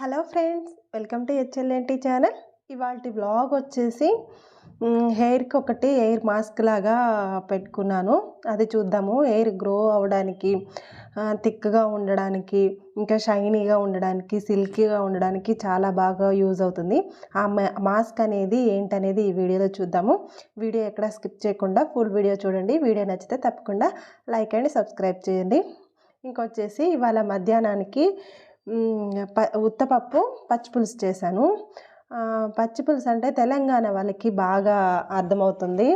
Hello friends welcome to HLNT channel. ఇవాళ vlog వచ్చేసి హెయిర్కి ఒకటి హెయిర్ మాస్క్ లాగా పెట్టుకున్నాను. అది చూద్దాము. హెయిర్ గ్రో అవ్వడానికి థిక్గా ఉండడానికి ఇంకా షైనీగా ఉండడానికి సిల్కీగా ఉండడానికి చాలా బాగా యూజ్ అవుతుంది. ఆ మాస్క్ అనేది ఏంటనేది ఈ వీడియోలో చూద్దాము. వీడియో ఎక్కడ స్కిప్ చేయకుండా ఫుల్ వీడియో చూడండి. వీడియో నచ్చితే తప్పకుండా లైక్ అండ్ సబ్స్క్రైబ్ చేయండి. ఇంకొచ్చేసి ఇవాళ మధ్యాహ్నానికి ప ఉత్తపప్పు పచ్చిపులుసు చేశాను. పచ్చిపులుసు అంటే తెలంగాణ వాళ్ళకి బాగా అర్థమవుతుంది.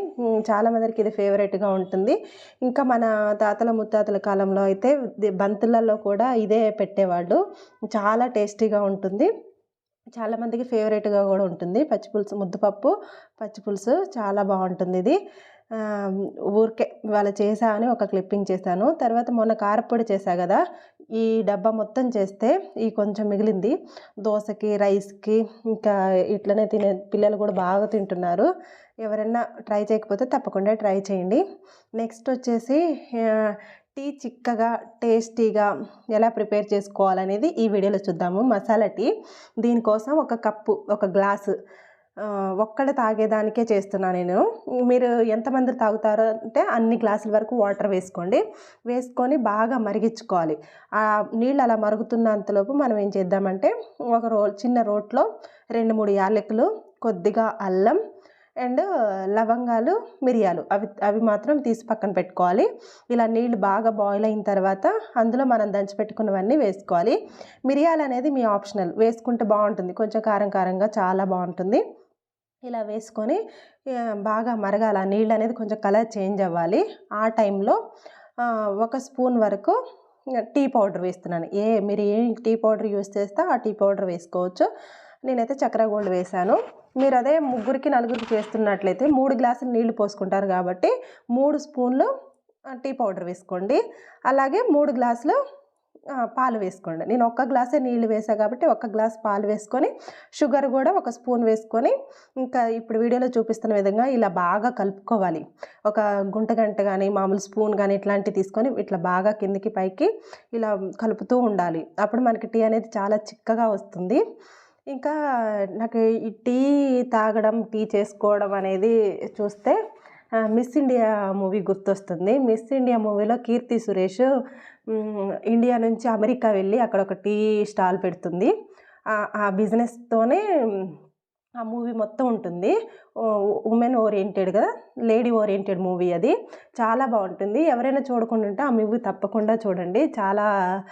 చాలామందికి ఇది ఫేవరెట్గా ఉంటుంది. ఇంకా మన తాతల ముత్తాతల కాలంలో అయితే బంతులలో కూడా ఇదే పెట్టేవాళ్ళు. చాలా టేస్టీగా ఉంటుంది. చాలామందికి ఫేవరెట్గా కూడా ఉంటుంది. పచ్చిపులుసు ముద్దపప్పు పచ్చిపులుసు చాలా బాగుంటుంది ఇది. ఊరికే ఇవాళ చేసా అని ఒక క్లిప్పింగ్ చేశాను. తర్వాత మొన్న కారపొడి చేశా కదా ఈ డబ్బా మొత్తం చేస్తే ఈ కొంచెం మిగిలింది. దోశకి రైస్కి ఇంకా ఇట్లనే తినే పిల్లలు కూడా బాగా తింటున్నారు. ఎవరైనా ట్రై చేయకపోతే తప్పకుండా ట్రై చేయండి. నెక్స్ట్ వచ్చేసి టీ చిక్కగా టేస్టీగా ఎలా ప్రిపేర్ చేసుకోవాలనేది ఈ వీడియోలో చూద్దాము. మసాలా టీ. దీనికోసం ఒక కప్పు ఒక గ్లాసు ఒక్కడ తాగేదానికే చేస్తున్నాను నేను. మీరు ఎంతమంది తాగుతారో అంటే అన్ని గ్లాసుల వరకు వాటర్ వేసుకోండి. వేసుకొని బాగా మరిగించుకోవాలి. ఆ నీళ్ళు అలా మరుగుతున్నంతలోపు మనం ఏం చేద్దామంటే ఒక రో చిన్న రోట్లో రెండు మూడు యాలకులు కొద్దిగా అల్లం అండ్ లవంగాలు మిరియాలు. అవి అవి మాత్రం తీసి పక్కన పెట్టుకోవాలి. ఇలా నీళ్ళు బాగా బాయిల్ అయిన తర్వాత అందులో మనం దంచి పెట్టుకున్నవన్నీ వేసుకోవాలి. మిరియాలు అనేది మీ ఆప్షనల్. వేసుకుంటే బాగుంటుంది. కొంచెం కారం కారంగా చాలా బాగుంటుంది. ఇలా వేసుకొని బాగా మరగాల. నీళ్ళు అనేది కొంచెం కలర్ చేంజ్ అవ్వాలి. ఆ టైంలో ఒక స్పూన్ వరకు టీ పౌడర్ వేస్తున్నాను. ఏ మీరు ఏ టీ పౌడర్ యూస్ చేస్తే ఆ టీ పౌడర్ వేసుకోవచ్చు. నేనైతే చక్ర గోల్డ్ వేశాను. మీరు అదే ముగ్గురికి నలుగురికి చేస్తున్నట్లయితే మూడు గ్లాసులు నీళ్ళు పోసుకుంటారు కాబట్టి మూడు స్పూన్లు టీ పౌడర్ వేసుకోండి. అలాగే మూడు గ్లాసులు పాలు వేసుకోండి. నేను ఒక్క గ్లాసే నీళ్ళు వేసా కాబట్టి ఒక్క గ్లాస్ పాలు వేసుకొని షుగర్ కూడా ఒక స్పూన్ వేసుకొని ఇంకా ఇప్పుడు వీడియోలో చూపిస్తున్న విధంగా ఇలా బాగా కలుపుకోవాలి. ఒక గుంట గంట కానీ మామూలు స్పూన్ కానీ ఇట్లాంటివి తీసుకొని ఇట్లా బాగా కిందికి పైకి ఇలా కలుపుతూ ఉండాలి. అప్పుడు మనకి టీ అనేది చాలా చిక్కగా వస్తుంది. ఇంకా నాకు ఈ టీ తాగడం టీ చేసుకోవడం అనేది చూస్తే మిస్ ఇండియా మూవీ గుర్తొస్తుంది. మిస్ ఇండియా మూవీలో కీర్తి సురేష్ ఇండియా నుంచి అమెరికా వెళ్ళి అక్కడ ఒక టీ స్టాల్ పెడుతుంది. ఆ- బిజినెస్తోనే ఆ మూవీ మొత్తం ఉంటుంది. ఉమెన్ ఓరియంటెడ్గా లేడీ ఓరియంటెడ్ మూవీ అది. చాలా బాగుంటుంది. ఎవరైనా చూడకుండా ఉంటే ఆ మూవీ తప్పకుండా చూడండి. చాలా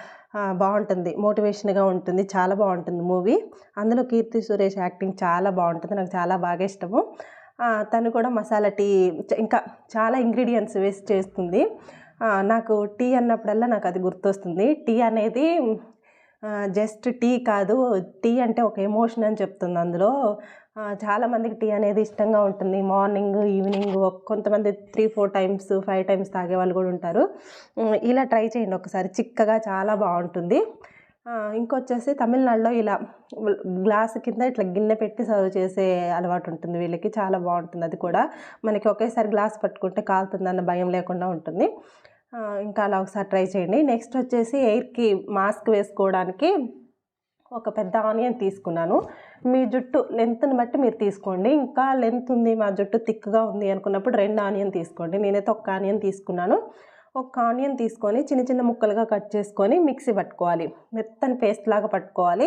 బాగుంటుంది. మోటివేషన్గా ఉంటుంది. చాలా బాగుంటుంది మూవీ. అందులో కీర్తి సురేష్ యాక్టింగ్ చాలా బాగుంటుంది. నాకు చాలా బాగా ఇష్టము. తను కూడా మసాలా టీ ఇంకా చాలా ఇంగ్రీడియంట్స్ వేసి చేస్తుంది. నాకు టీ అన్నప్పుడల్లా నాకు అది గుర్తొస్తుంది. టీ అనేది జస్ట్ టీ కాదు టీ అంటే ఒక ఎమోషన్ అని చెప్తుంది అందులో. చాలామందికి టీ అనేది ఇష్టంగా ఉంటుంది. మార్నింగ్ ఈవినింగ్ కొంతమంది three four times five times తాగే వాళ్ళు కూడా ఉంటారు. ఇలా ట్రై చేయండి. ఒకసారి చిక్కగా చాలా బాగుంటుంది. ఇంకొచ్చేసి తమిళనాడులో ఇలా గ్లాస్ కింద ఇట్లా గిన్నె పెట్టి సర్వ్ చేసే అలవాటు ఉంటుంది వీళ్ళకి చాలా బాగుంటుంది అది కూడా. మనకి ఒకేసారి గ్లాస్ పట్టుకుంటే కాలుతుందన్న భయం లేకుండా ఉంటుంది. ఇంకా అలా ఒకసారి ట్రై చేయండి. నెక్స్ట్ వచ్చేసి ఎయిర్కి మాస్క్ వేసుకోవడానికి ఒక పెద్ద ఆనియన్ తీసుకున్నాను. మీ జుట్టు లెంత్ని బట్టి మీరు తీసుకోండి. ఇంకా లెంత్ ఉంది మా జుట్టు థిక్గా ఉంది అనుకున్నప్పుడు రెండు ఆనియన్ తీసుకోండి. నేనైతే ఒక్క ఆనియన్ తీసుకున్నాను. ఒక ఆనియన్ తీసుకొని చిన్న చిన్న ముక్కలుగా కట్ చేసుకొని మిక్సీ పట్టుకోవాలి. మెత్తని పేస్ట్ లాగా పట్టుకోవాలి.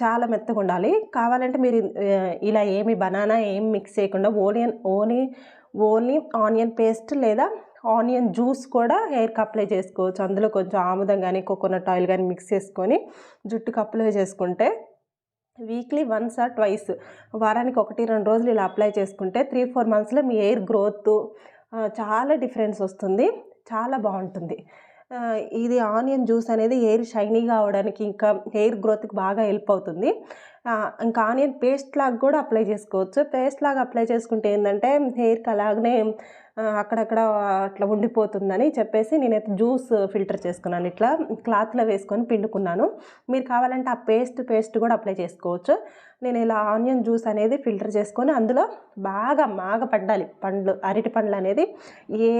చాలా మెత్తగా ఉండాలి. కావాలంటే మీరు ఇలా ఏమి బనానా ఏం మిక్స్ చేయకుండా onion only only onion paste లేదా ఆనియన్ జ్యూస్ కూడా హెయిర్కి అప్లై చేసుకోవచ్చు. అందులో కొంచెం ఆముదం కానీ కోకోనట్ ఆయిల్ కానీ మిక్స్ చేసుకొని జుట్టుకు అప్లై చేసుకుంటే వీక్లీ వన్స్ ఆర్ ట్వైస్. వారానికి ఒకటి రెండు రోజులు ఇలా అప్లై చేసుకుంటే త్రీ ఫోర్ మంత్స్లో మీ హెయిర్ గ్రోత్ చాలా డిఫరెన్స్ వస్తుంది. చాలా బాగుంటుంది. ఇది ఆనియన్ జ్యూస్ అనేది హెయిర్ షైనీగా అవడానికి ఇంకా హెయిర్ గ్రోత్కి బాగా హెల్ప్ అవుతుంది. ఇంకా ఆనియన్ పేస్ట్ లాగా కూడా అప్లై చేసుకోవచ్చు. పేస్ట్ లాగా అప్లై చేసుకుంటే ఏంటంటే హెయిర్కి అలాగనే అక్కడక్కడ అట్లా ఉండిపోతుందని చెప్పేసి నేనైతే జ్యూస్ ఫిల్టర్ చేసుకున్నాను. ఇట్లా క్లాత్లో వేసుకొని పిండుకున్నాను. మీరు కావాలంటే ఆ పేస్ట్ పేస్ట్ కూడా అప్లై చేసుకోవచ్చు. నేను ఇలా ఆనియన్ జ్యూస్ అనేది ఫిల్టర్ చేసుకొని అందులో బాగా మాగ పడ్డాలి పండ్లు అరటి పండ్లు అనేది ఏ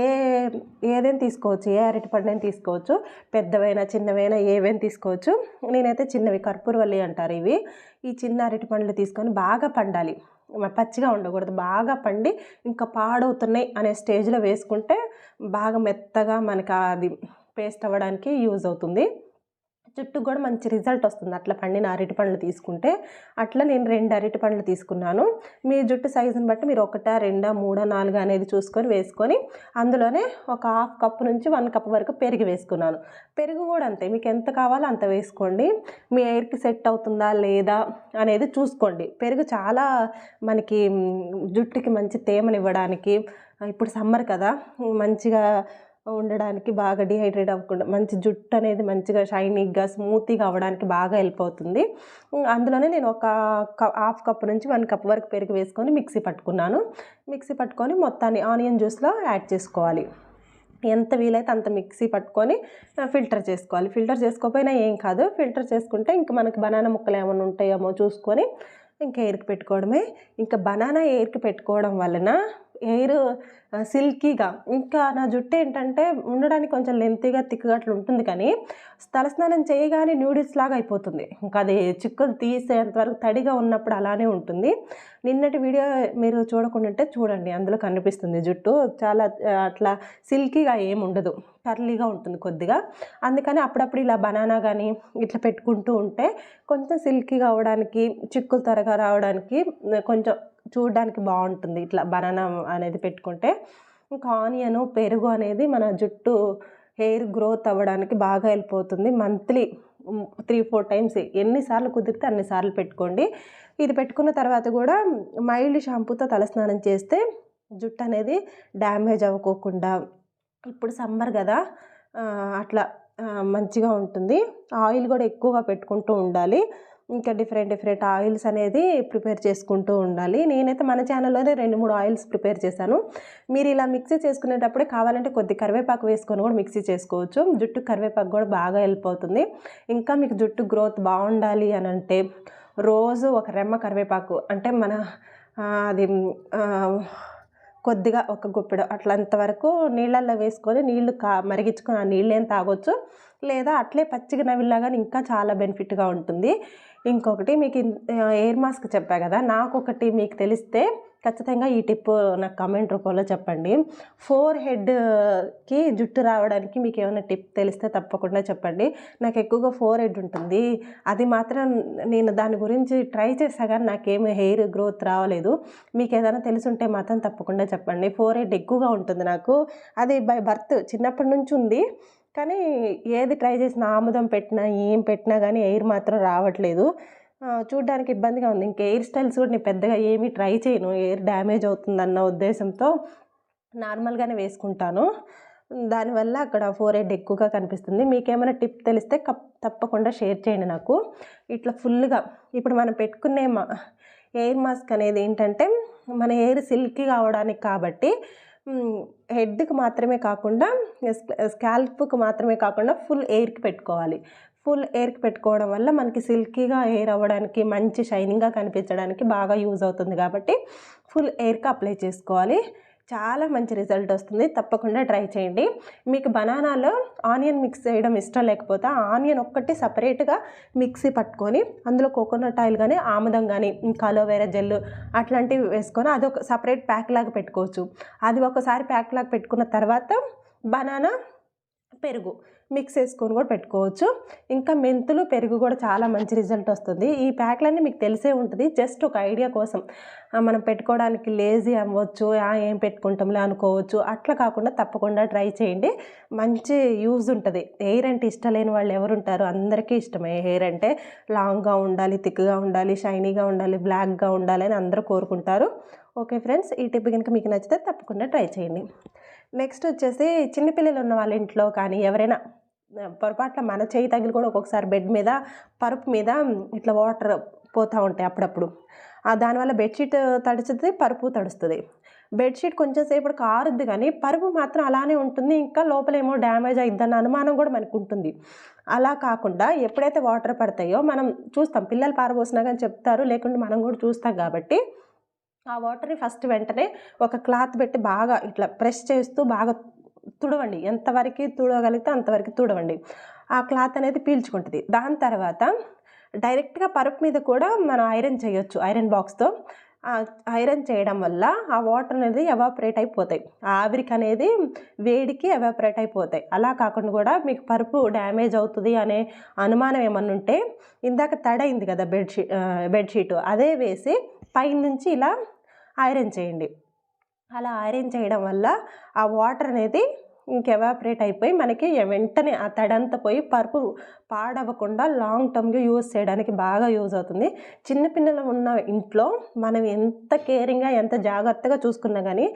ఏదైనా తీసుకోవచ్చు. ఏ అరటి పండ్లైనా తీసుకోవచ్చు. పెద్దవైనా చిన్నవైనా ఏవైనా తీసుకోవచ్చు. నేనైతే చిన్నవి కర్పూరవల్లి అంటారు ఇవి. ఈ చిన్న అరటి పండ్లు తీసుకొని బాగా పండాలి. పచ్చిగా ఉండకూడదు. బాగా పండి ఇంకా పాడవుతున్నాయి అనే స్టేజ్లో వేసుకుంటే బాగా మెత్తగా మనకి అది పేస్ట్ అవ్వడానికి యూజ్ అవుతుంది. జుట్టుకు కూడా మంచి రిజల్ట్ వస్తుంది. అట్లా పండిన అరటి పండ్లు తీసుకుంటే అట్లా నేను రెండు అరటి పండ్లు తీసుకున్నాను. మీ జుట్టు సైజుని బట్టి మీరు ఒకటా రెండా మూడా నాలుగు అనేది చూసుకొని వేసుకొని అందులోనే ఒక హాఫ్ కప్ నుంచి వన్ కప్ వరకు పెరుగు వేసుకున్నాను. పెరుగు కూడా అంతే. మీకు ఎంత కావాలో అంత వేసుకోండి. మీ ఎయిర్కి సెట్ అవుతుందా లేదా అనేది చూసుకోండి. పెరుగు చాలా మనకి జుట్టుకి మంచి తేమనివ్వడానికి ఇప్పుడు సమ్మర్ కదా మంచిగా ఉండడానికి బాగా డిహైడ్రేట్ అవ్వకుండా మంచి జుట్టు అనేది మంచిగా షైనీగా స్మూత్గా అవ్వడానికి బాగా హెల్ప్ అవుతుంది. అందులోనే నేను ఒక హాఫ్ కప్ నుంచి వన్ కప్ వరకు పెరుగు వేసుకొని మిక్సీ పట్టుకున్నాను. మిక్సీ పట్టుకొని మొత్తాన్ని ఆనియన్ జ్యూస్లో యాడ్ చేసుకోవాలి. ఎంత వీలైతే అంత మిక్సీ పట్టుకొని ఫిల్టర్ చేసుకోవాలి. ఫిల్టర్ చేసుకోకపోయినా ఏం కాదు. ఫిల్టర్ చేసుకుంటే ఇంకా మనకి బనానా ముక్కలు ఏమైనా ఉంటాయేమో చూసుకొని ఇంకా ఎయిర్కి పెట్టుకోవడమే. ఇంకా బనానా ఎయిర్కి పెట్టుకోవడం వలన ఎయిర్ సిల్కీగా. ఇంకా నా జుట్టు ఏంటంటే ఉండడానికి కొంచెం లెంతీగా తిక్కుగా అట్లా ఉంటుంది కానీ తలస్నానం చేయగానే న్యూడిల్స్ లాగా అయిపోతుంది. ఇంకా అది చిక్కులు తీసేంత వరకు తడిగా ఉన్నప్పుడు అలానే ఉంటుంది. నిన్నటి వీడియో మీరు చూడకుండా చూడండి అందులో కనిపిస్తుంది జుట్టు. చాలా అట్లా సిల్కీగా ఏమి ఉండదు. కర్లీగా ఉంటుంది కొద్దిగా. అందుకని అప్పుడప్పుడు ఇలా బనానా కానీ ఇట్లా పెట్టుకుంటూ ఉంటే కొంచెం సిల్కీగా అవడానికి చిక్కులు త్వరగా రావడానికి కొంచెం చూడడానికి బాగుంటుంది. ఇట్లా బనానా అనేది పెట్టుకుంటే ఇంకా ఆనియను పెరుగు అనేది మన జుట్టు హెయిర్ గ్రోత్ అవ్వడానికి బాగా వెళ్ళిపోతుంది మంత్లీ త్రీ ఫోర్ టైమ్స్ ఎన్నిసార్లు కుదిరితే అన్నిసార్లు పెట్టుకోండి. ఇది పెట్టుకున్న తర్వాత కూడా మైల్డ్ షాంపూతో తలస్నానం చేస్తే జుట్టు అనేది డ్యామేజ్ అవ్వకోకుండా ఇప్పుడు సమ్మర్ కదా అట్లా మంచిగా ఉంటుంది. ఆయిల్ కూడా ఎక్కువగా పెట్టుకుంటూ ఉండాలి. ఇంకా డిఫరెంట్ డిఫరెంట్ ఆయిల్స్ అనేది ప్రిపేర్ చేసుకుంటూ ఉండాలి. నేనైతే మన ఛానల్లోనే రెండు మూడు ఆయిల్స్ ప్రిపేర్ చేశాను. మీరు ఇలా మిక్సీ చేసుకునేటప్పుడే కావాలంటే కొద్ది కరివేపాకు వేసుకొని కూడా మిక్సీ చేసుకోవచ్చు. జుట్టు కరివేపాకు కూడా బాగా హెల్ప్ అవుతుంది. ఇంకా మీకు జుట్టు గ్రోత్ బాగుండాలి అని అంటే రోజు ఒక రెమ్మ కరివేపాకు అంటే మన అది కొద్దిగా ఒక గుప్పెడు అట్లంత వరకు నీళ్ళల్లో వేసుకొని నీళ్ళు కా మరిగించుకొని ఆ నీళ్ళేం తాగొచ్చు. లేదా అట్లే పచ్చిగా నవిల్లా కానీ ఇంకా చాలా బెనిఫిట్గా ఉంటుంది. ఇంకొకటి మీకు ఎయిర్ మాస్క్ చెప్పా కదా నాకు ఒకటి మీకు తెలిస్తే ఖచ్చితంగా ఈ టిప్ నాకు కమెంట్ రూపంలో చెప్పండి. ఫోర్ హెడ్కి జుట్టు రావడానికి మీకు ఏమైనా టిప్ తెలిస్తే తప్పకుండా చెప్పండి. నాకు ఎక్కువగా ఫోర్ హెడ్ ఉంటుంది. అది మాత్రం నేను దాని గురించి ట్రై చేసా కానీ నాకేమి హెయిర్ గ్రోత్ రావలేదు. మీకు ఏదైనా తెలుసుంటే మాత్రం తప్పకుండా చెప్పండి. ఫోర్ హెడ్ ఎక్కువగా ఉంటుంది నాకు. అది బై బర్త్ చిన్నప్పటి నుంచి ఉంది. కానీ ఏది ట్రై చేసినా ఆముదం పెట్టినా ఏం పెట్టినా కానీ ఎయిర్ మాత్రం రావట్లేదు. చూడ్డానికి ఇబ్బందిగా ఉంది. ఇంకా హెయిర్ స్టైల్స్ కూడా నేను పెద్దగా ఏమీ ట్రై చేయను. ఎయిర్ డ్యామేజ్ అవుతుందన్న ఉద్దేశంతో నార్మల్గానే వేసుకుంటాను. దానివల్ల అక్కడ ఫోర్ హెడ్ ఎక్కువగా కనిపిస్తుంది. మీకు ఏమైనా టిప్ తెలిస్తే కప్ తప్పకుండా షేర్ చేయండి నాకు. ఇట్లా ఫుల్గా ఇప్పుడు మనం పెట్టుకునే మా ఎయిర్ మాస్క్ అనేది ఏంటంటే మన ఎయిర్ సిల్కీ కావడానికి కాబట్టి హెడ్కి మాత్రమే కాకుండా స్కాల్ప్కి మాత్రమే కాకుండా ఫుల్ ఎయిర్కి పెట్టుకోవాలి. ఫుల్ ఎయిర్కి పెట్టుకోవడం వల్ల మనకి సిల్కీగా ఎయిర్ అవ్వడానికి మంచి షైనింగ్గా కనిపించడానికి బాగా యూజ్ అవుతుంది కాబట్టి ఫుల్ ఎయిర్కి అప్లై చేసుకోవాలి. చాలా మంచి రిజల్ట్ వస్తుంది. తప్పకుండా ట్రై చేయండి. మీకు బనానాలో ఆనియన్ మిక్స్ చేయడం ఇష్టం లేకపోతే ఆనియన్ ఒక్కటి సపరేట్గా మిక్సీ పట్టుకొని అందులో కోకోనట్ ఆయిల్ కానీ ఆముదం కానీ ఇంకా అలోవేరా జెల్ అట్లాంటివి వేసుకొని అది ఒక సపరేట్ ప్యాక్ లాగా పెట్టుకోవచ్చు. అది ఒకసారి ప్యాక్ లాగా పెట్టుకున్న తర్వాత బనానా పెరుగు మిక్స్ చేసుకొని కూడా పెట్టుకోవచ్చు. ఇంకా మెంతులు పెరుగు కూడా చాలా మంచి రిజల్ట్ వస్తుంది. ఈ ప్యాక్లన్నీ మీకు తెలిసే ఉంటుంది. జస్ట్ ఒక ఐడియా కోసం. మనం పెట్టుకోవడానికి లేజీ అవ్వచ్చు ఏం పెట్టుకుంటాంలే అనుకోవచ్చు. అట్లా కాకుండా తప్పకుండా ట్రై చేయండి. మంచి యూజ్ ఉంటుంది. హెయిర్ అంటే ఇష్టం లేని వాళ్ళు ఎవరు ఉంటారు అందరికీ ఇష్టమే హెయిర్ అంటే. లాంగ్గా ఉండాలి థిక్గా ఉండాలి షైనీగా ఉండాలి బ్లాక్గా ఉండాలి అని అందరూ కోరుకుంటారు. ఓకే ఫ్రెండ్స్ ఈ టిప్ కనుక మీకు నచ్చితే తప్పకుండా ట్రై చేయండి. నెక్స్ట్ వచ్చేసి చిన్నపిల్లలు ఉన్న వాళ్ళ ఇంట్లో కానీ ఎవరైనా పొరపాట్ల మన చేయి తగిలి కూడా ఒక్కొక్కసారి బెడ్ మీద పరుపు మీద ఇట్లా వాటర్ పోతూ ఉంటాయి అప్పుడప్పుడు. ఆ దానివల్ల బెడ్షీట్ తడుస్తుంది పరుపు తడుస్తుంది. బెడ్షీట్ కొంచెం సేపు కారుద్ది కానీ పరుపు మాత్రం అలానే ఉంటుంది. ఇంకా లోపలేమో డ్యామేజ్ అయిద్దన్న అనుమానం కూడా మనకు ఉంటుంది. అలా కాకుండా ఎప్పుడైతే వాటర్ పడతాయో మనం చూస్తాం పిల్లలు పారబోసినా కానీ చెప్తారు లేకుంటే మనం కూడా చూస్తాం కాబట్టి ఆ వాటర్ని ఫస్ట్ వెంటనే ఒక క్లాత్ పెట్టి బాగా ఇట్లా ప్రెస్ చేస్తూ బాగా తుడవండి. ఎంతవరకు తుడవగలిగితే అంతవరకు తుడవండి. ఆ క్లాత్ అనేది పీల్చుకుంటుంది. దాని తర్వాత డైరెక్ట్గా పరుపు మీద కూడా మనం ఐరన్ చేయొచ్చు ఐరన్ బాక్స్తో. ఐరన్ చేయడం వల్ల ఆ వాటర్ అనేది ఎవాపరేట్ అయిపోతాయి. ఆ ఆవిరికి అనేది వేడికి ఎవాపరేట్ అయిపోతాయి. అలా కాకుండా కూడా మీకు పరుపు డ్యామేజ్ అవుతుంది అనే అనుమానం ఏమన్నా ఉంటే ఇందాక తడైంది కదా బెడ్షీట్ బెడ్షీట్ అదే వేసి పైనుంచి ఇలా ఐరన్ చేయండి. అలా ఐరన్ చేయడం వల్ల ఆ వాటర్ అనేది ఇంకెవాపరేట్ అయిపోయి మనకి వెంటనే ఆ తడంతా పోయి పరుపు పాడవకుండా లాంగ్ టర్మ్గా యూజ్ చేయడానికి బాగా యూజ్ అవుతుంది. చిన్నపిల్లలు ఉన్న ఇంట్లో మనం ఎంత కేరింగ్గా ఎంత జాగ్రత్తగా చూసుకున్నా కానీ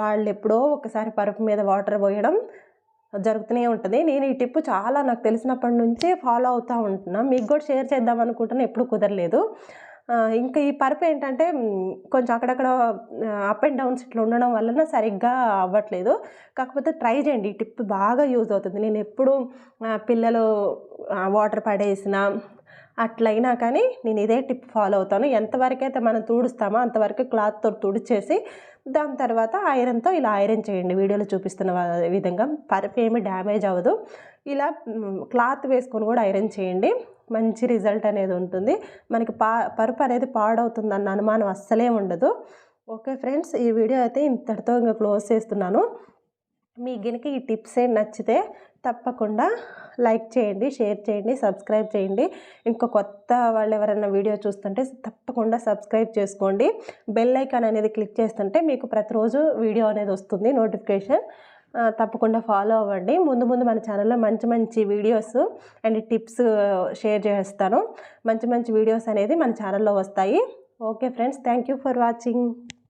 వాళ్ళు ఎప్పుడో ఒకసారి పరుపు మీద వాటర్ పోయడం జరుగుతూనే ఉంటుంది. నేను ఈ టిప్ చాలా నాకు తెలిసినప్పటి నుంచే ఫాలో అవుతూ ఉంటున్నాను మీకు కూడా షేర్ చేద్దాం అనుకుంటున్నాను ఎప్పుడు కుదరలేదు. ఇంకా ఈ పరుపు ఏంటంటే కొంచెం అక్కడక్కడ అప్ అండ్ డౌన్స్ ఇట్లా ఉండడం వలన సరిగ్గా అవ్వట్లేదు. కాకపోతే ట్రై చేయండి. ఈ టిప్ బాగా యూజ్ అవుతుంది. నేను ఎప్పుడు పిల్లలు వాటర్ పడేసిన అట్లయినా కానీ నేను ఇదే టిప్ ఫాలో అవుతాను. ఎంతవరకు అయితే మనం తుడుస్తామో అంతవరకు క్లాత్తో తుడిచేసి దాని తర్వాత ఐరన్తో ఇలా ఐరన్ చేయండి. వీడియోలో చూపిస్తున్న విధంగా పరుపు ఏమి డ్యామేజ్ అవ్వదు. ఇలా క్లాత్ వేసుకొని కూడా ఐరన్ చేయండి. మంచి రిజల్ట్ అనేది ఉంటుంది. మనకి పా పరుపు అనేది పాడవుతుందన్న అనుమానం అస్సలే ఉండదు. ఓకే ఫ్రెండ్స్ ఈ వీడియో అయితే ఇంతటితో ఇంకా క్లోజ్ చేస్తున్నాను. మీ గనుక ఈ టిప్స్ ఏం నచ్చితే తప్పకుండా లైక్ చేయండి షేర్ చేయండి సబ్స్క్రైబ్ చేయండి. ఇంకో కొత్త వాళ్ళు ఎవరైనా వీడియో చూస్తుంటే తప్పకుండా సబ్స్క్రైబ్ చేసుకోండి. బెల్ ఐకాన్ అనేది క్లిక్ చేస్తుంటే మీకు ప్రతిరోజు వీడియో అనేది వస్తుంది నోటిఫికేషన్. తప్పకుండా ఫాలో అవ్వండి. ముందు ముందు మన ఛానల్లో మంచి మంచి వీడియోస్ అండ్ టిప్స్ షేర్ చేస్తాను. మంచి మంచి వీడియోస్ అనేది మన ఛానల్లో వస్తాయి. Okay friends thank you for watching